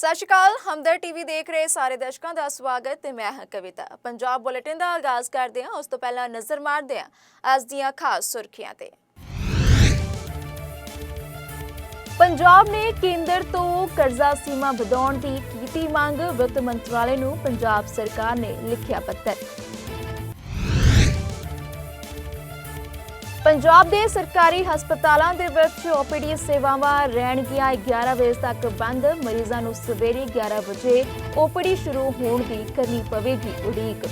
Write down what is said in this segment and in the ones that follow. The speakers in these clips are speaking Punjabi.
ਸਤਿ ਸ਼੍ਰੀ ਅਕਾਲ, ਹਮਦਰ ਟੀਵੀ ਦੇਖ ਰਹੇ ਸਾਰੇ ਦਰਸ਼ਕਾਂ ਦਾ ਸਵਾਗਤ ਤੇ ਮੈਂ ਹਾਂ ਕਵਿਤਾ। ਪੰਜਾਬ ਬੁਲੇਟਿਨ ਦਾ ਆਗਾਜ਼ ਕਰਦੇ ਹਾਂ, ਉਸ ਤੋਂ ਪਹਿਲਾਂ ਨਜ਼ਰ ਮਾਰਦੇ ਹਾਂ ਅੱਜ ਦੀਆਂ ਖਾਸ ਸੁਰਖੀਆਂ ਤੇ। ਪੰਜਾਬ ਨੇ ਕੇਂਦਰ ਤੋਂ ਕਰਜ਼ਾ ਸੀਮਾ ਵਧਾਉਣ ਦੀ ਕੀਤੀ ਮੰਗ, ਵਿੱਤ ਮੰਤਰਾਲੇ ਨੂੰ ਪੰਜਾਬ ਸਰਕਾਰ ਨੇ ਲਿਖਿਆ ਪੱਤਰ। ਪੰਜਾਬ ਦੇ ਸਰਕਾਰੀ ਹਸਪਤਾਲਾਂ ਦੇ ਵਿੱਚ ਓਪੀਡੀ ਸੇਵਾਵਾਂ ਰਹਿਣਗੀਆਂ। 11 ਵਜੇ ਤੱਕ ਬੰਦ, ਮਰੀਜ਼ਾਂ ਨੂੰ ਸਵੇਰੇ 11 ਵਜੇ ਓਪੀਡੀ ਸ਼ੁਰੂ ਹੋਣ ਦੀ ਕਰਨੀ ਪਵੇਗੀ ਉਡੀਕ।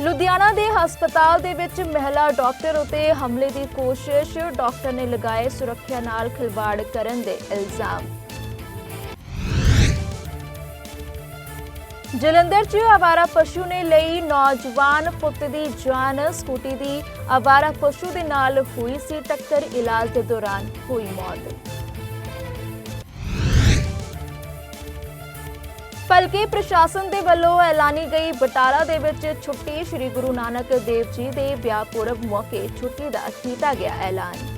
ਲੁਧਿਆਣਾ ਦੇ ਹਸਪਤਾਲ ਦੇ ਵਿੱਚ ਮਹਿਲਾ ਡਾਕਟਰ ਉਤੇ ਹਮਲੇ ਦੀ ਕੋਸ਼ਿਸ਼। ਡਾਕਟਰ ਨੇ ਲਗਾਏ ਸੁਰੱਖਿਆ ਨਾਲ ਖਿਲਵਾੜ ਕਰਨ ਦੇ ਇਲਜ਼ਾਮ। ਜਲੰਧਰ 'ਚ ਆਵਾਰਾ ਪਸ਼ੂ ਨੇ ਲਈ ਨੌਜਵਾਨ ਪੁੱਤ ਦੀ ਜਾਨ, ਸਕੂਟੀ ਦੀ ਆਵਾਰਾ ਪਸ਼ੂ ਦੇ ਨਾਲ ਹੋਈ ਸੀ ਟੱਕਰ, ਇਲਾਜ ਦੇ ਦੌਰਾਨ ਹੋਈ ਮੌਤ। ਭਲਕੇ ਪ੍ਰਸ਼ਾਸਨ ਦੇ ਵੱਲੋਂ ਐਲਾਨੀ ਗਈ ਬਟਾਲਾ ਦੇ ਵਿੱਚ ਛੁੱਟੀ ਸ੍ਰੀ ਗੁਰੂ ਨਾਨਕ ਦੇਵ ਜੀ ਦੇ ਵਿਆਹ ਪੁਰਬ ਮੌਕੇ ਛੁੱਟੀ ਦਾ ਕੀਤਾ ਗਿਆ ਐਲਾਨ।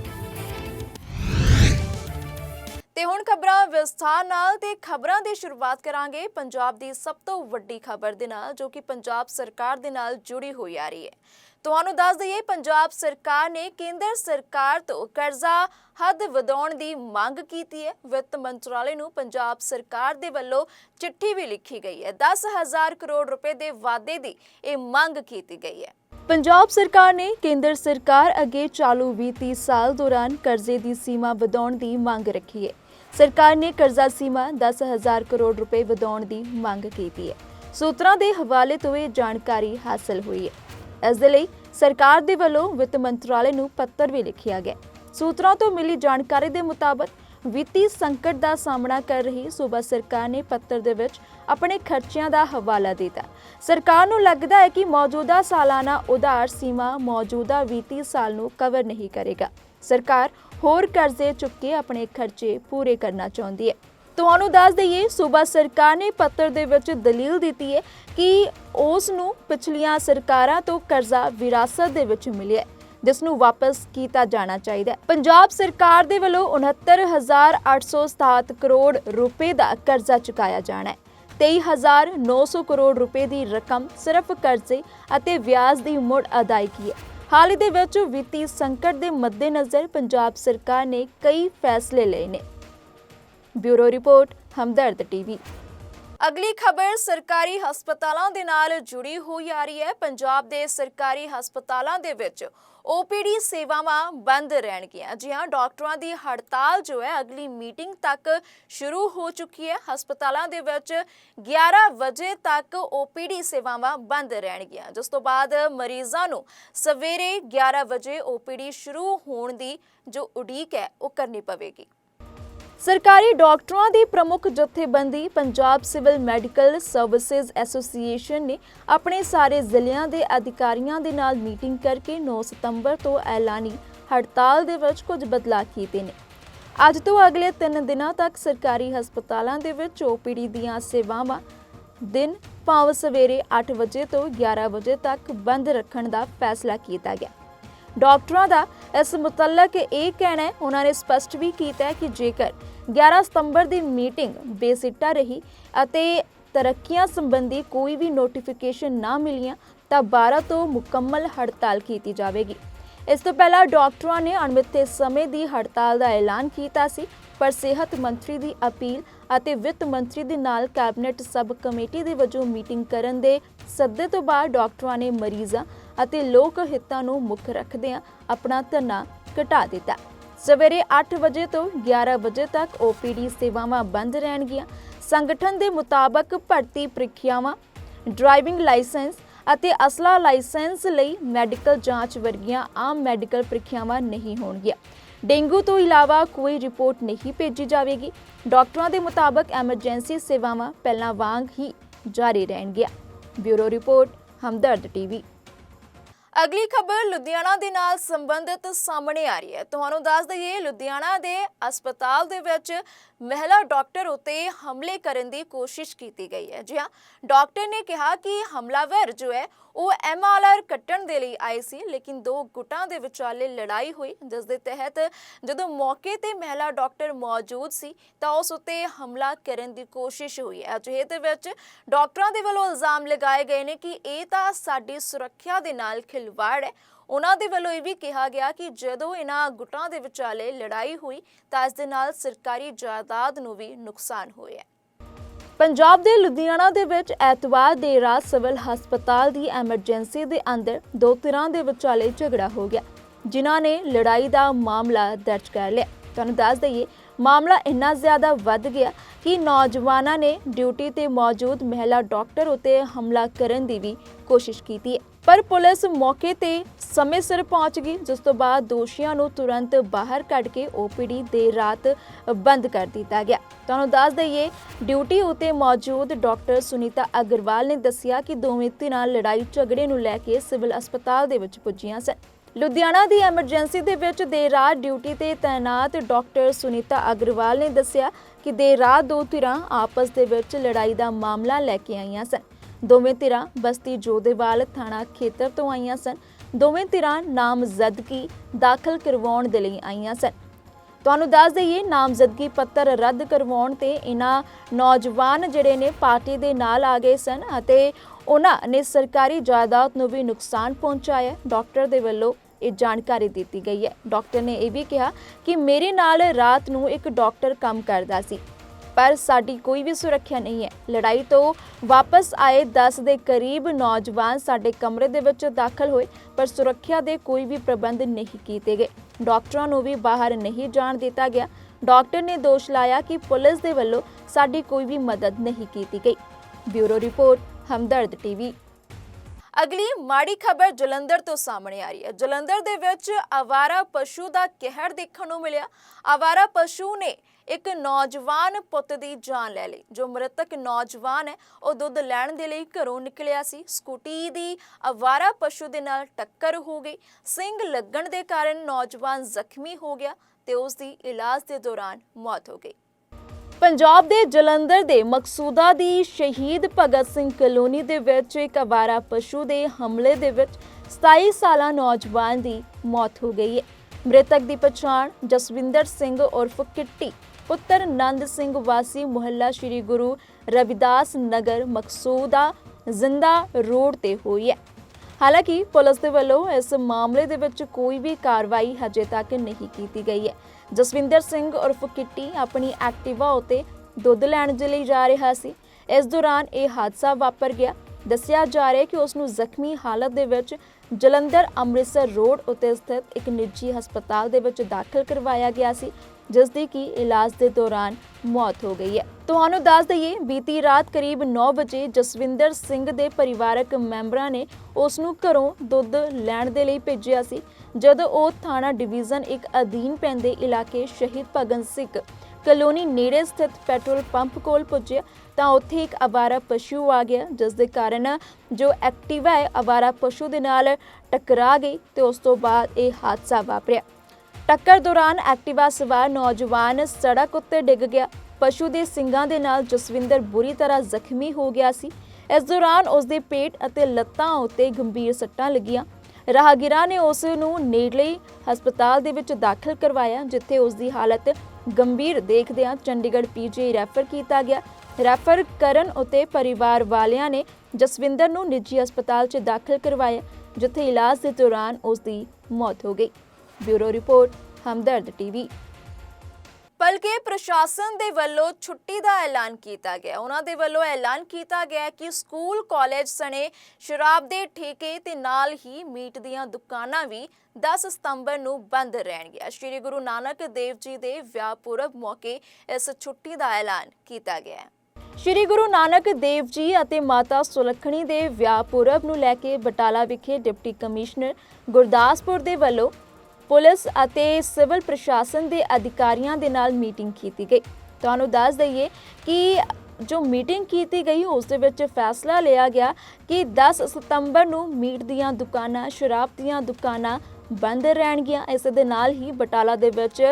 ਤੇ ਹੁਣ ਖਬਰਾਂ ਵਿਸਥਾਰ ਨਾਲ ਤੇ ਖਬਰਾਂ ਦੀ ਸ਼ੁਰੂਆਤ ਕਰਾਂਗੇ ਪੰਜਾਬ ਦੀ ਸਭ ਤੋਂ ਵੱਡੀ ਖਬਰ ਦੇ ਨਾਲ, ਜੋ ਕਿ ਪੰਜਾਬ ਸਰਕਾਰ ਦੇ ਨਾਲ ਜੁੜੀ ਹੋਈ ਆ ਰਹੀ ਹੈ। ਤੁਹਾਨੂੰ ਦੱਸ ਦਈਏ, ਪੰਜਾਬ ਸਰਕਾਰ ਨੇ ਕੇਂਦਰ ਸਰਕਾਰ ਤੋਂ ਕਰਜ਼ਾ ਹੱਦ ਵਧਾਉਣ ਦੀ ਮੰਗ ਕੀਤੀ ਹੈ। ਵਿੱਤ ਮੰਤਰਾਲੇ ਨੂੰ ਪੰਜਾਬ ਸਰਕਾਰ ਦੇ ਵੱਲੋਂ ਚਿੱਠੀ ਵੀ ਲਿਖੀ ਗਈ ਹੈ। 10000 ਕਰੋੜ ਰੁਪਏ ਦੇ ਵਾਅਦੇ ਦੀ ਇਹ ਮੰਗ ਕੀਤੀ ਗਈ ਹੈ। ਪੰਜਾਬ ਸਰਕਾਰ ਨੇ ਕੇਂਦਰ ਸਰਕਾਰ ਅੱਗੇ ਚਾਲੂ 20 ਸਾਲ ਦੌਰਾਨ ਕਰਜ਼ੇ ਦੀ ਸੀਮਾ ਵਧਾਉਣ ਦੀ ਮੰਗ ਰੱਖੀ ਹੈ। ਸਰਕਾਰ ਨੇ ਕਰਜ਼ਾ ਸੀਮਾ 10000 ਕਰੋੜ ਰੁਪਏ ਵਧਾਉਣ ਦੀ ਮੰਗ ਕੀਤੀ ਹੈ। ਸੂਤਰਾਂ ਦੇ ਹਵਾਲੇ ਤੋਂ ਇਹ ਜਾਣਕਾਰੀ ਹਾਸਲ ਹੋਈ ਹੈ। ਇਸ ਦੇ ਲਈ ਸਰਕਾਰ ਦੇ ਵੱਲੋਂ ਵਿੱਤ ਮੰਤਰਾਲੇ ਨੂੰ ਪੱਤਰ ਵੀ ਲਿਖਿਆ ਗਿਆ ਸੂਤਰਾਂ ਤੋਂ ਮਿਲੀ ਜਾਣਕਾਰੀ ਦੇ ਮੁਤਾਬਕ ਵਿੱਤੀ ਸੰਕਟ ਦਾ ਸਾਹਮਣਾ ਕਰ ਰਹੀ ਸੂਬਾ ਸਰਕਾਰ ਨੇ ਪੱਤਰ ਦੇ ਵਿੱਚ ਆਪਣੇ ਖਰਚਿਆਂ ਦਾ ਹਵਾਲਾ ਦਿੱਤਾ। ਸਰਕਾਰ ਨੂੰ ਲੱਗਦਾ ਹੈ ਕਿ ਮੌਜੂਦਾ ਸਾਲਾਨਾ ਉਧਾਰ ਸੀਮਾ ਮੌਜੂਦਾ ਵਿੱਤੀ ਸਾਲ ਨੂੰ ਕਵਰ ਨਹੀਂ ਕਰੇਗਾ। ਸਰਕਾਰ ਹੋਰ ਕਰਜ਼ੇ ਚੁੱਕ ਕੇ ਆਪਣੇ ਖਰਚੇ ਪੂਰੇ ਕਰਨਾ ਚਾਹੁੰਦੀ ਹੈ। ਤੁਹਾਨੂੰ ਦੱਸ ਦਈਏ, ਸੂਬਾ ਸਰਕਾਰ ਨੇ ਪੱਤਰ ਦੇ ਵਿੱਚ ਦਲੀਲ ਦਿੱਤੀ ਹੈ ਕਿ ਉਸ ਨੂੰ ਪਿਛਲੀਆਂ ਸਰਕਾਰਾਂ ਤੋਂ ਕਰਜ਼ਾ ਵਿਰਾਸਤ ਦੇ ਵਿੱਚ ਮਿਲਿਆ ਹੈ ਜਿਸ ਨੂੰ ਵਾਪਸ ਕੀਤਾ ਜਾਣਾ ਚਾਹੀਦਾ ਹੈ। ਪੰਜਾਬ ਸਰਕਾਰ ਦੇ ਵੱਲੋਂ 69867 ਕਰੋੜ ਰੁਪਏ ਦਾ ਕਰਜ਼ਾ ਚੁਕਾਇਆ ਜਾਣਾ ਹੈ। 23900 ਕਰੋੜ ਰੁਪਏ ਦੀ ਰਕਮ ਸਿਰਫ ਕਰਜ਼ੇ ਅਤੇ ਵਿਆਜ ਦੀ ਮੁੜ ਅਦਾਇਗੀ ਹੈ। ਹਾਲ ਹੀ ਦੇ ਵਿੱਚ ਵਿੱਤੀ ਸੰਕਟ ਦੇ ਮੱਦੇਨਜ਼ਰ ਪੰਜਾਬ ਸਰਕਾਰ ਨੇ ਕਈ ਫੈਸਲੇ ਲਏ ਨੇ। Bureau report, Hamdard TV. ਅਗਲੀ ਖਬਰ, ਸਰਕਾਰੀ ਹਸਪਤਾਲਾਂ ਦੇ ਨਾਲ ਜੁੜੀ ਹੋਈ ਆ ਰਹੀ ਹੈ। ਪੰਜਾਬ ਦੇ ਸਰਕਾਰੀ ਹਸਪਤਾਲਾਂ ਦੇ ਵਿੱਚ ਓਪੀਡੀ ਸੇਵਾਵਾਂ ਬੰਦ ਰਹਿਣਗੀਆਂ। ਜੀ ਹਾਂ ਡਾਕਟਰਾਂ ਦੀ ਹੜਤਾਲ ਜੋ ਹੈ, ਅਗਲੀ ਮੀਟਿੰਗ ਤੱਕ ਸ਼ੁਰੂ ਹੋ ਚੁੱਕੀ ਹੈ। ਹਸਪਤਾਲਾਂ ਦੇ ਵਿੱਚ 11 ਵਜੇ ਤੱਕ ਓਪੀਡੀ ਸੇਵਾਵਾਂ ਬੰਦ ਰਹਿਣਗੀਆਂ। ਜਿਸ ਤੋਂ ਬਾਅਦ ਮਰੀਜ਼ਾਂ ਨੂੰ ਸਵੇਰੇ 11 ਵਜੇ ਓਪੀਡੀ ਸ਼ੁਰੂ ਹੋਣ ਦੀ ਜੋ ਉਡੀਕ ਹੈ, ਉਹ ਕਰਨੀ ਪਵੇਗੀ। ਸਰਕਾਰੀ ਡਾਕਟਰਾਂ ਦੀ ਪ੍ਰਮੁੱਖ ਜਥੇਬੰਦੀ Punjab civil medical services association ਨੇ ਆਪਣੇ ਸਾਰੇ ਜ਼ਿਲ੍ਹਿਆਂ ਦੇ ਅਧਿਕਾਰੀਆਂ ਦੇ ਨਾਲ ਮੀਟਿੰਗ ਕਰਕੇ 9 ਸਤੰਬਰ ਤੋਂ ਐਲਾਨੀ ਹੜਤਾਲ ਦੇ ਵਿੱਚ ਕੁਝ ਬਦਲਾਅ ਕੀਤੇ ਨੇ। ਅੱਜ ਤੋਂ ਅਗਲੇ 3 ਦਿਨਾਂ ਤੱਕ ਸਰਕਾਰੀ ਹਸਪਤਾਲਾਂ ਦੇ ਵਿੱਚ ਓਪੀਡੀ ਦੀਆਂ ਸੇਵਾਵਾਂ ਦਿਨ ਭਾਵੇਂ ਸਵੇਰੇ 8 ਵਜੇ ਤੋਂ 11 ਵਜੇ ਤੱਕ ਬੰਦ ਰੱਖਣ ਦਾ ਫੈਸਲਾ ਕੀਤਾ ਗਿਆ। ਡਾਕਟਰਾਂ ਦਾ ਇਸ ਮੁਤਲਕ ਇਹ ਕਹਿਣਾ ਹੈ, ਉਹਨਾਂ ਨੇ ਸਪਸ਼ਟ ਵੀ ਕੀਤਾ ਹੈ ਕਿ ਜੇਕਰ 11 ਸਤੰਬਰ ਦੀ ਮੀਟਿੰਗ ਬੇਸਿੱਟਾ ਰਹੀ ਅਤੇ ਤਰੱਕੀਆਂ ਸੰਬੰਧੀ ਕੋਈ ਵੀ ਨੋਟੀਫਿਕੇਸ਼ਨ ਨਾ ਮਿਲੀਆਂ ਤਾਂ 12 ਤੋਂ ਮੁਕੰਮਲ ਹੜਤਾਲ ਕੀਤੀ ਜਾਵੇਗੀ। ਇਸ ਤੋਂ ਪਹਿਲਾਂ ਡਾਕਟਰਾਂ ਨੇ ਅਣਮਿੱਥੇ ਸਮੇਂ ਦੀ ਹੜਤਾਲ ਦਾ ਐਲਾਨ ਕੀਤਾ ਸੀ, ਪਰ ਸਿਹਤ ਮੰਤਰੀ ਦੀ ਅਪੀਲ ਅਤੇ ਵਿੱਤ ਮੰਤਰੀ ਦੇ ਨਾਲ ਕੈਬਨਿਟ ਸਬ ਕਮੇਟੀ ਦੇ ਵਜੋਂ ਮੀਟਿੰਗ ਕਰਨ ਦੇ ਸੱਦੇ ਤੋਂ ਬਾਅਦ ਡਾਕਟਰਾਂ ਨੇ ਮਰੀਜ਼ਾਂ ਅਤੇ ਲੋਕ ਹਿੱਤਾਂ ਨੂੰ ਮੁੱਖ ਰੱਖਦਿਆਂ ਆਪਣਾ ਧਰਨਾ ਘਟਾ ਦਿੱਤਾ। ਸਵੇਰੇ 8 ਵਜੇ ਤੋਂ 11 ਵਜੇ ਤੱਕ ਓਪੀਡੀ ਸੇਵਾਵਾਂ ਬੰਦ ਰਹਿਣਗੀਆਂ। ਸੰਗਠਨ ਦੇ ਮੁਤਾਬਕ ਭਰਤੀ ਪ੍ਰੀਖਿਆਵਾਂ, ਡਰਾਈਵਿੰਗ ਲਾਇਸੈਂਸ ਅਤੇ ਅਸਲਾ ਲਾਇਸੈਂਸ ਲਈ ਮੈਡੀਕਲ ਜਾਂਚ ਵਰਗੀਆਂ ਆਮ ਮੈਡੀਕਲ ਪ੍ਰੀਖਿਆਵਾਂ ਨਹੀਂ ਹੋਣਗੀਆਂ। ਡੇਂਗੂ ਤੋਂ ਇਲਾਵਾ ਕੋਈ ਰਿਪੋਰਟ ਨਹੀਂ ਭੇਜੀ ਜਾਵੇਗੀ। ਡਾਕਟਰਾਂ ਦੇ ਮੁਤਾਬਕ ਐਮਰਜੈਂਸੀ ਸੇਵਾਵਾਂ ਪਹਿਲਾਂ ਵਾਂਗ ਹੀ ਜਾਰੀ ਰਹਿਣਗੀਆਂ। Bureau report, Hamdard TV. ਅਗਲੀ ਖਬਰ ਲੁਧਿਆਣਾ ਦੇ ਨਾਲ ਸੰਬੰਧਿਤ ਸਾਹਮਣੇ ਆ ਰਹੀ ਹੈ। ਤੁਹਾਨੂੰ ਦੱਸ ਦਈਏ, ਲੁਧਿਆਣਾ ਦੇ ਹਸਪਤਾਲ ਦੇ ਵਿੱਚ ਮਹਿਲਾ ਡਾਕਟਰ ਉਤੇ ਹਮਲੇ ਕਰਨ ਦੀ ਕੋਸ਼ਿਸ਼ ਕੀਤੀ ਗਈ ਹੈ। ਜੀ ਹਾਂ ਡਾਕਟਰ ਨੇ ਕਿਹਾ ਕਿ ਹਮਲਾਵਰ ਜੋ ਹੈ, ਉਹ ਐਮਆਰਆਰ ਕੱਟਣ ਦੇ ਲਈ ਆਏ ਸੀ, ਲੇਕਿਨ ਦੋ ਗੁੱਟਾਂ ਦੇ ਵਿਚਾਲੇ ਲੜਾਈ ਹੋਈ। ਜਿਸ ਦੇ ਤਹਿਤ ਜਦੋਂ ਮੌਕੇ ਤੇ ਮਹਿਲਾ ਡਾਕਟਰ ਮੌਜੂਦ ਸੀ, ਤਾਂ ਉਸ ਉਤੇ ਹਮਲਾ ਕਰਨ ਦੀ ਕੋਸ਼ਿਸ਼ ਹੋਈ। ਹੈ ਅਜਿਹੇ ਦੇ ਵਿੱਚ ਡਾਕਟਰਾਂ ਦੇ ਵੱਲੋਂ ਇਲਜ਼ਾਮ ਲਗਾਏ ਗਏ ਨੇ ਕਿ ਇਹ ਤਾਂ ਸਾਡੀ ਸੁਰੱਖਿਆ ਦੇ ਨਾਲ ਖਿਲਵਾੜ ਹੈ। ਉਹਨਾਂ ਦੇ ਵੱਲੋਂ ਇਹ ਵੀ ਕਿਹਾ ਗਿਆ ਕਿ ਜਦੋਂ ਇਹਨਾਂ ਗੁੱਟਾਂ ਦੇ ਵਿਚਾਲੇ ਲੜਾਈ ਹੋਈ, ਤਾਂ ਇਸ ਦੇ ਨਾਲ ਸਰਕਾਰੀ ਜਾਇਦਾਦ ਨੂੰ ਵੀ ਨੁਕਸਾਨ ਹੋਇਆ ਪੰਜਾਬ ਦੇ ਲੁਧਿਆਣਾ ਦੇ ਵਿੱਚ ਐਤਵਾਰ ਦੇ ਰਾਤ ਸਿਵਲ ਹਸਪਤਾਲ ਦੀ ਐਮਰਜੈਂਸੀ ਦੇ ਅੰਦਰ ਦੋ ਧਿਰਾਂ ਦੇ ਵਿਚਾਲੇ ਝਗੜਾ ਹੋ ਗਿਆ, ਜਿਨ੍ਹਾਂ ਨੇ ਲੜਾਈ ਦਾ ਮਾਮਲਾ ਦਰਜ ਕਰ ਲਿਆ। ਤੁਹਾਨੂੰ ਦੱਸ ਦਈਏ, ਮਾਮਲਾ ਇੰਨਾ ਜ਼ਿਆਦਾ ਵੱਧ ਗਿਆ ਕਿ ਨੌਜਵਾਨਾਂ ਨੇ ਡਿਊਟੀ ਤੇ ਮੌਜੂਦ ਮਹਿਲਾ ਡਾਕਟਰ ਉਤੇ ਹਮਲਾ ਕਰਨ ਦੀ ਵੀ ਕੋਸ਼ਿਸ਼ ਕੀਤੀ ਹੈ। ਪਰ ਪੁਲਿਸ ਮੌਕੇ ਤੇ ਸਮੇਂ ਸਿਰ ਪਹੁੰਚ ਗਈ, ਜਿਸ ਤੋਂ ਬਾਅਦ ਦੋਸ਼ੀਆਂ ਨੂੰ ਤੁਰੰਤ ਬਾਹਰ ਕੱਢ ਕੇ ਓਪੀਡੀ ਦੇ ਰਾਤ ਬੰਦ ਕਰ ਦਿੱਤਾ ਗਿਆ। ਤੁਹਾਨੂੰ ਦੱਸ ਦਈਏ, ਡਿਊਟੀ ਉਤੇ ਮੌਜੂਦ ਡਾਕਟਰ ਸੁਨੀਤਾ ਅਗਰਵਾਲ ਨੇ ਦੱਸਿਆ ਕਿ ਦੋਵੇਂ ਧਿਰਾਂ ਲੜਾਈ ਝਗੜੇ ਨੂੰ ਲੈ ਕੇ ਸਿਵਲ ਹਸਪਤਾਲ ਦੇ ਵਿੱਚ ਪੁੱਜੀਆਂ ਸਨ। ਲੁਧਿਆਣਾ ਦੀ ਐਮਰਜੈਂਸੀ ਦੇ ਵਿੱਚ ਦੇਰ ਰਾਤ ਡਿਊਟੀ ਤੇ ਤਾਇਨਾਤ ਡਾਕਟਰ ਸੁਨੀਤਾ ਅਗਰਵਾਲ ਨੇ ਦੱਸਿਆ ਕਿ ਦੇਰ ਰਾਤ ਦੋ ਧਿਰਾਂ ਆਪਸ ਦੇ ਵਿੱਚ ਲੜਾਈ ਦਾ ਮਾਮਲਾ ਲੈ ਕੇ ਆਈਆਂ ਸਨ। ਦੋਵੇਂ ਧਿਰਾਂ ਬਸਤੀ ਜੋਧੇਵਾਲ ਥਾਣਾ ਖੇਤਰ ਤੋਂ ਆਈਆਂ ਸਨ। ਦੋਵੇਂ ਧਿਰਾਂ ਨਾਮਜ਼ਦਗੀ ਦਾਖਲ ਕਰਵਾਉਣ ਦੇ ਲਈ ਆਈਆਂ ਸਨ। ਤੁਹਾਨੂੰ ਦੱਸ ਦਈਏ, ਨਾਮਜ਼ਦਗੀ ਪੱਤਰ ਰੱਦ ਕਰਵਾਉਣ ਤੇ ਇਹਨਾਂ ਨੌਜਵਾਨ ਜਿਹੜੇ ਨੇ ਪਾਰਟੀ ਦੇ ਨਾਲ ਆ ਗਏ ਸਨ ਅਤੇ ਉਹਨਾਂ ਨੇ ਸਰਕਾਰੀ ਜਾਇਦਾਦ ਨੂੰ ਵੀ ਨੁਕਸਾਨ ਪਹੁੰਚਾਇਆ। ਡਾਕਟਰ ਦੇ ਵੱਲੋਂ ਇਹ ਜਾਣਕਾਰੀ ਦਿੱਤੀ ਗਈ ਹੈ। ਡਾਕਟਰ ਨੇ ਇਹ ਵੀ ਕਿਹਾ ਕਿ ਮੇਰੇ ਨਾਲ ਰਾਤ ਨੂੰ ਇੱਕ ਡਾਕਟਰ ਕੰਮ ਕਰਦਾ ਸੀ। ਪਰ ਸਾਡੀ ਕੋਈ ਵੀ ਸੁਰੱਖਿਆ ਨਹੀਂ ਹੈ। ਲੜਾਈ ਤੋਂ ਵਾਪਸ ਆਏ 10 ਦੇ ਕਰੀਬ ਨੌਜਵਾਨ ਸਾਡੇ ਕਮਰੇ ਦੇ ਵਿੱਚ ਦਾਖਲ ਹੋਏ, ਪਰ ਸੁਰੱਖਿਆ ਦੇ ਕੋਈ ਵੀ ਪ੍ਰਬੰਧ ਨਹੀਂ ਕੀਤੇ ਗਏ। ਡਾਕਟਰਾਂ ਨੂੰ ਵੀ ਬਾਹਰ ਨਹੀਂ ਜਾਣ ਦਿੱਤਾ ਗਿਆ। ਡਾਕਟਰ ਨੇ ਦੋਸ਼ ਲਾਇਆ ਕਿ ਪੁਲਿਸ ਦੇ ਵੱਲੋਂ ਸਾਡੀ ਕੋਈ ਵੀ ਮਦਦ ਨਹੀਂ ਕੀਤੀ ਗਈ। Bureau report, Hamdard TV. ਅਗਲੀ ਮਾੜੀ ਖਬਰ ਜਲੰਧਰ ਤੋਂ ਸਾਹਮਣੇ ਆ ਰਹੀ ਹੈ। ਜਲੰਧਰ ਦੇ ਵਿੱਚ ਆਵਾਰਾ ਪਸ਼ੂ ਦਾ ਕਹਿਰ ਦੇਖਣ ਨੂੰ ਮਿਲਿਆ। ਆਵਾਰਾ ਪਸ਼ੂ ਨੇ ਇੱਕ ਨੌਜਵਾਨ ਪੁੱਤ ਦੀ ਜਾਨ ਲੈ ਲਈ। ਜੋ ਮ੍ਰਿਤਕ ਨੌਜਵਾਨ ਹੈ, ਉਹ ਦੁੱਧ ਲੈਣ ਦੇ ਲਈ ਘਰੋਂ ਨਿਕਲਿਆ ਸੀ। ਸਕੂਟੀ ਦੀ ਅਵਾਰਾ ਪਸ਼ੂ ਦੇ ਨਾਲ ਟੱਕਰ ਹੋ ਗਈ। ਸਿੰਗ ਲੱਗਣ ਦੇ ਕਾਰਨ ਨੌਜਵਾਨ ਜ਼ਖਮੀ ਹੋ ਗਿਆ ਤੇ ਉਸ ਦੀ ਇਲਾਜ ਦੇ ਦੌਰਾਨ ਮੌਤ ਹੋ ਗਈ। ਪੰਜਾਬ ਦੇ ਜਲੰਧਰ ਦੇ ਮਕਸੂਦਾ ਦੀ ਸ਼ਹੀਦ ਭਗਤ ਸਿੰਘ ਕਲੋਨੀ ਦੇ ਵਿੱਚ ਇੱਕ ਅਵਾਰਾ ਪਸ਼ੂ ਦੇ ਹਮਲੇ ਦੇ ਵਿੱਚ 27 ਸਾਲਾ ਨੌਜਵਾਨ ਦੀ ਮੌਤ ਹੋ ਗਈ ਹੈ। ਮ੍ਰਿਤਕ ਦੀ ਪਛਾਣ ਜਸਵਿੰਦਰ ਸਿੰਘ ਉਰਫ ਕਿੱਟੀ ਪੁੱਤਰ ਨੰਦ ਸਿੰਘ ਵਾਸੀ ਮੁਹੱਲਾ ਸ੍ਰੀ ਗੁਰੂ ਰਵਿਦਾਸ ਨਗਰ ਮਕਸੂਦਾ ਜ਼ਿੰਦਾ ਰੋਡ ਤੇ ਹੋਈ ਹੈ। ਹਾਲਾਂਕਿ ਪੁਲਿਸ ਦੇ ਵੱਲੋਂ ਇਸ ਮਾਮਲੇ ਦੇ ਵਿੱਚ ਕੋਈ ਵੀ ਕਾਰਵਾਈ ਹਜੇ ਤੱਕ ਨਹੀਂ ਕੀਤੀ ਗਈ ਹੈ। ਜਸਵਿੰਦਰ ਸਿੰਘ ਉਰਫ ਕਿੱਟੀ ਆਪਣੀ ਐਕਟਿਵਾ ਉਤੇ ਦੁੱਧ ਲੈਣ ਦੇ ਲਈ ਜਾ ਰਿਹਾ ਸੀ। ਇਸ ਦੌਰਾਨ ਇਹ ਹਾਦਸਾ ਵਾਪਰ ਗਿਆ। ਦੱਸਿਆ ਜਾ ਰਿਹਾ ਕਿ ਉਸ ਨੂੰ ਜ਼ਖਮੀ ਹਾਲਤ ਦੇ ਵਿੱਚ ਜਲੰਧਰ ਅੰਮ੍ਰਿਤਸਰ ਰੋਡ ਉਤੇ ਸਥਿਤ ਇੱਕ ਨਿੱਜੀ ਹਸਪਤਾਲ ਦੇ ਵਿੱਚ ਦਾਖਲ ਕਰਵਾਇਆ ਗਿਆ ਸੀ ਜਿਸ ਦੀ ਕਿ ਇਲਾਜ ਦੇ ਦੌਰਾਨ ਮੌਤ ਹੋ ਗਈ ਹੈ। ਤੁਹਾਨੂੰ ਦੱਸ ਦਈਏ, ਬੀਤੀ ਰਾਤ ਕਰੀਬ 9 ਵਜੇ ਜਸਵਿੰਦਰ ਸਿੰਘ ਦੇ ਪਰਿਵਾਰਕ ਮੈਂਬਰਾਂ ਨੇ ਉਸ ਨੂੰ ਘਰੋਂ ਦੁੱਧ ਲੈਣ ਦੇ ਲਈ ਭੇਜਿਆ ਸੀ। ਜਦੋਂ ਉਹ ਥਾਣਾ ਡਿਵੀਜ਼ਨ ਇੱਕ ਅਧੀਨ ਪੈਂਦੇ ਇਲਾਕੇ ਸ਼ਹੀਦ ਭਗਤ ਸਿੰਘ ਕਲੋਨੀ ਨੇੜੇ ਸਥਿਤ ਪੈਟਰੋਲ ਪੰਪ ਕੋਲ ਪੁੱਜਿਆ ਤਾਂ ਉੱਥੇ ਇੱਕ ਅਵਾਰਾ ਪਸ਼ੂ ਆ ਗਿਆ, ਜਿਸ ਦੇ ਕਾਰਨ ਜੋ ਐਕਟਿਵਾ ਹੈ ਅਵਾਰਾ ਪਸ਼ੂ ਦੇ ਨਾਲ ਟਕਰਾ ਗਈ ਤੇ ਉਸ ਤੋਂ ਬਾਅਦ ਇਹ ਹਾਦਸਾ ਵਾਪਰਿਆ। ਟੱਕਰ ਦੌਰਾਨ ਐਕਟਿਵਾ ਸਵਾਰ ਨੌਜਵਾਨ ਸੜਕ ਉੱਤੇ ਡਿੱਗ ਗਿਆ। ਪਸ਼ੂ ਦੇ ਸਿੰਗਾਂ ਦੇ ਨਾਲ ਜਸਵਿੰਦਰ ਬੁਰੀ ਤਰ੍ਹਾਂ ਜ਼ਖਮੀ ਹੋ ਗਿਆ ਸੀ। ਇਸ ਦੌਰਾਨ ਉਸ ਦੇ ਪੇਟ ਅਤੇ ਲੱਤਾਂ ਉੱਤੇ ਗੰਭੀਰ ਸੱਟਾਂ ਲੱਗੀਆਂ। ਰਾਹਗੀਰਾਂ ਨੇ ਉਸ ਨੂੰ ਨੇੜਲੇ ਹਸਪਤਾਲ ਦੇ ਵਿੱਚ ਦਾਖਲ ਕਰਵਾਇਆ, ਜਿੱਥੇ ਉਸ ਦੀ ਹਾਲਤ ਗੰਭੀਰ ਦੇਖਦਿਆਂ ਚੰਡੀਗੜ੍ਹ ਪੀਜੀ ਰੈਫਰ ਕੀਤਾ ਗਿਆ। ਰੈਫਰ ਕਰਨ ਉਤੇ ਪਰਿਵਾਰ ਵਾਲਿਆਂ ਨੇ ਜਸਵਿੰਦਰ ਨੂੰ ਨਿੱਜੀ ਹਸਪਤਾਲ 'ਚ ਦਾਖਲ ਕਰਵਾਇਆ, ਜਿੱਥੇ ਇਲਾਜ ਦੇ ਦੌਰਾਨ ਉਸ ਦੀ ਮੌਤ ਹੋ ਗਈ। Bureau report, Hamdard TV. ਬਲਕਿ ਪ੍ਰਸ਼ਾਸਨ ਦੇ ਵੱਲੋਂ ਛੁੱਟੀ ਦਾ ਐਲਾਨ ਕੀਤਾ ਗਿਆ। ਉਹਨਾਂ ਦੇ ਵੱਲੋਂ ਐਲਾਨ ਕੀਤਾ ਗਿਆ ਕਿ ਸਕੂਲ, ਕਾਲਜ ਸਣੇ ਸ਼ਰਾਬ ਦੇ ਠੇਕੇ ਤੇ ਨਾਲ ਹੀ ਮੀਟ ਦੀਆਂ ਦੁਕਾਨਾਂ ਵੀ 10 ਸਤੰਬਰ ਨੂੰ ਬੰਦ ਰਹਿਣਗੀਆਂ। ਸ਼੍ਰੀ ਗੁਰੂ ਨਾਨਕ ਦੇਵ ਜੀ ਦੇ ਵਿਆਹ ਪੁਰਬ ਮੌਕੇ ਇਸ ਛੁੱਟੀ ਦਾ ਐਲਾਨ ਕੀਤਾ ਗਿਆ ਹੈ। ਸ਼੍ਰੀ ਗੁਰੂ ਨਾਨਕ ਦੇਵ ਜੀ ਅਤੇ ਮਾਤਾ ਸੁਲੱਖਣੀ ਦੇ ਵਿਆਹ ਪੁਰਬ ਨੂੰ ਲੈ ਕੇ ਬਟਾਲਾ ਵਿਖੇ ਡਿਪਟੀ ਕਮਿਸ਼ਨਰ ਗੁਰਦਾਸਪੁਰ ਦੇ ਵੱਲੋਂ ਪੁਲਿਸ ਅਤੇ ਸਿਵਲ ਪ੍ਰਸ਼ਾਸਨ ਦੇ ਅਧਿਕਾਰੀਆਂ ਦੇ ਨਾਲ ਮੀਟਿੰਗ ਕੀਤੀ ਗਈ। ਤੁਹਾਨੂੰ ਦੱਸ ਦਈਏ ਕਿ ਜੋ ਮੀਟਿੰਗ ਕੀਤੀ ਗਈ, ਉਸ ਦੇ ਵਿੱਚ ਫੈਸਲਾ ਲਿਆ ਗਿਆ ਕਿ 10 ਸਤੰਬਰ ਨੂੰ ਮੀਟ ਦੀਆਂ ਦੁਕਾਨਾਂ, ਸ਼ਰਾਬ ਦੀਆਂ ਦੁਕਾਨਾਂ ਬੰਦ ਰਹਿਣਗੀਆਂ। ਇਸ ਦੇ ਨਾਲ ਹੀ ਬਟਾਲਾ ਦੇ ਵਿੱਚ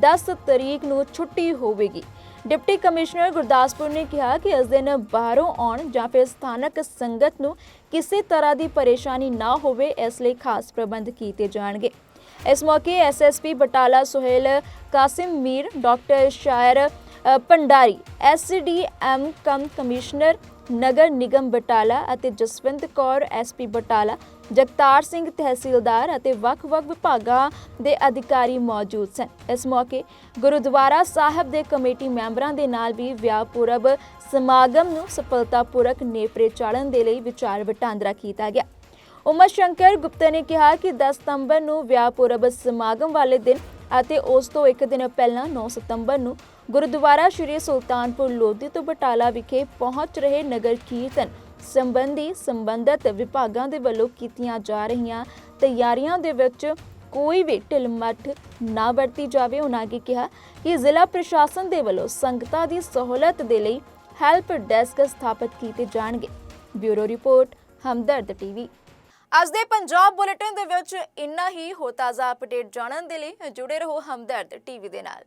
10 ਤਰੀਕ ਨੂੰ ਛੁੱਟੀ ਹੋਵੇਗੀ। ਡਿਪਟੀ ਕਮਿਸ਼ਨਰ ਗੁਰਦਾਸਪੁਰ ਨੇ ਕਿਹਾ ਕਿ ਇਸ ਦਿਨ ਬਾਹਰੋਂ ਆਉਣ ਜਾਂ ਫਿਰ ਸਥਾਨਕ ਸੰਗਤ ਨੂੰ ਕਿਸੇ ਤਰ੍ਹਾਂ ਦੀ ਪਰੇਸ਼ਾਨੀ ਨਾ ਹੋਵੇ, ਇਸ ਲਈ ਖਾਸ ਪ੍ਰਬੰਧ ਕੀਤੇ ਜਾਣਗੇ। ਇਸ ਮੌਕੇ ਐਸਐਸਪੀ ਬਟਾਲਾ ਸੁਹੇਲ ਕਾਸਿਮ ਮੀਰ ਡਾਕਟਰ ਸ਼ਾਇਰ ਅ, ਭੰਡਾਰੀ ਐਸਡੀਐਮ ਕਮ ਕਮਿਸ਼ਨਰ ਨਗਰ ਨਿਗਮ ਬਟਾਲਾ ਅਤੇ ਜਸਵੰਤ ਕੌਰ ਐਸਪੀ ਬਟਾਲਾ ਜਗਤਾਰ ਸਿੰਘ ਤਹਿਸੀਲਦਾਰ ਅਤੇ ਵੱਖ-ਵੱਖ ਵਿਭਾਗਾਂ ਦੇ ਅਧਿਕਾਰੀ ਮੌਜੂਦ ਸਨ। ਇਸ ਮੌਕੇ ਗੁਰਦੁਆਰਾ ਸਾਹਿਬ ਦੇ ਕਮੇਟੀ ਮੈਂਬਰਾਂ ਦੇ ਨਾਲ ਵੀ ਵਿਆਹ ਪੁਰਬ ਸਮਾਗਮ ਨੂੰ ਸਫਲਤਾਪੂਰਕ ਨੇਪਰੇ ਚਾੜਨ ਦੇ ਲਈ ਵਿਚਾਰ ਵਟਾਂਦਰਾ ਕੀਤਾ ਗਿਆ। ਉਮਰ ਸ਼ੰਕਰ ਗੁਪਤਾ ਨੇ ਕਿਹਾ ਕਿ 10 ਸਤੰਬਰ ਨੂੰ ਵਿਆਹ ਪੁਰਬ ਸਮਾਗਮ ਵਾਲੇ ਦਿਨ ਅਤੇ ਉਸ ਤੋਂ ਇੱਕ ਦਿਨ ਪਹਿਲਾਂ 9 ਸਤੰਬਰ ਨੂੰ ਗੁਰਦੁਆਰਾ ਸ਼੍ਰੀ ਸੁਲਤਾਨਪੁਰ ਲੋਧੀ ਤੋਂ ਬਟਾਲਾ ਵਿਖੇ ਪਹੁੰਚ ਰਹੇ ਨਗਰ ਕੀਰਤਨ ਸੰਬੰਧੀ ਸੰਬੰਧਤ ਵਿਭਾਗਾਂ ਦੇ ਵੱਲੋਂ ਕੀਤੀਆਂ ਜਾ ਰਹੀਆਂ ਤਿਆਰੀਆਂ ਦੇ ਵਿੱਚ ਕੋਈ ਵੀ ਢਿਲਮੱਠ ਨਾ ਵਰਤੀ ਜਾਵੇ। ਉਹਨਾਂ ਅੱਗੇ ਕਿਹਾ ਕਿ ਜ਼ਿਲ੍ਹਾ ਪ੍ਰਸ਼ਾਸਨ ਦੇ ਵੱਲੋਂ ਸੰਗਤਾਂ ਦੀ ਸਹੂਲਤ ਦੇ ਲਈ ਹੈਲਪ ਡੈਸਕ ਸਥਾਪਿਤ ਕੀਤੇ ਜਾਣਗੇ। Bureau report, Hamdard TV. ਅੱਜ ਦੇ ਪੰਜਾਬ ਬੁਲੇਟਿਨ ਦੇ ਵਿੱਚ ਇੰਨਾ ਹੀ ਹੋ ਤਾਜ਼ਾ ਅਪਡੇਟ ਜਾਣਨ ਦੇ ਲਈ ਜੁੜੇ ਰਹੋ ਹਮਦਰਦ ਟੀਵੀ ਦੇ ਨਾਲ।